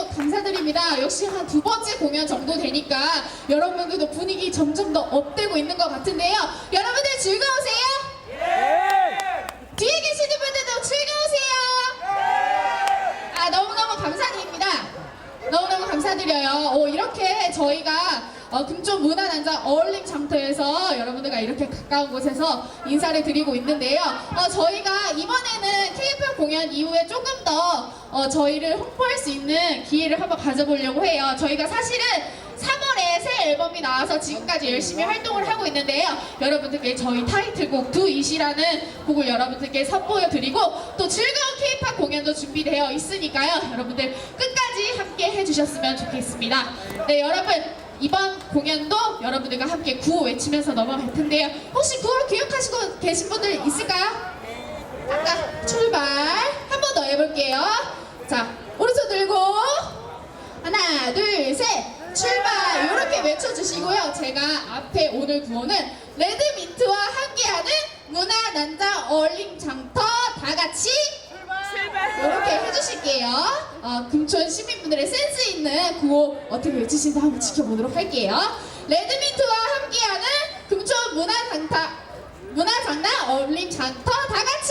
너무 감사드립니다. 역시 한 두 번째 공연 정도 되니까 여러분들도 분위기 점점 더 업되고 있는 것 같은데요. 여러분들 즐거우세요? 뒤에 계시는 분들도 즐거우세요? 아, 너무너무 감사드립니다. 너무너무 감사드려요. 오, 이렇게 저희가 어, 금쪽 문화난자 어울림 장터에서 여러분들과 이렇게 가까운 곳에서 인사를 드리고 있는데요. 어, 저희가 이번에는 K-pop 공연 이후에 조금 더 어, 저희를 홍보할 수 있는 기회를 한번 가져보려고 해요. 저희가 사실은 3월에 새 앨범이 나와서 지금까지 열심히 활동을 하고 있는데요. 여러분들께 저희 타이틀곡 두 이시라는 곡을 여러분들께 선보여 드리고 또 즐거운 K-pop 공연도 준비되어 있으니까요. 여러분들 끝까지 함께 해주셨으면 좋겠습니다. 네, 여러분 이번 공연도 여러분들과 함께 구호 외치면서 넘어갈 텐데요. 혹시 구호를 기억하시고 계신 분들 있을까요? 아까 출발 한 번 더 해볼게요. 자 오른손 들고 하나 둘 셋 출발 이렇게 외쳐주시고요. 제가 앞에 오늘 구호는 레드민트와 함께하는 문화 난자 어울림 장터 다 같이 이렇게 해주실게요. 어, 금촌 시민분들의 센스 있는 구호 어떻게 외치시는지 한번 지켜보도록 할게요. 레드민트와 함께하는 금촌 문화장터 문화장난 어울림 장터 다 같이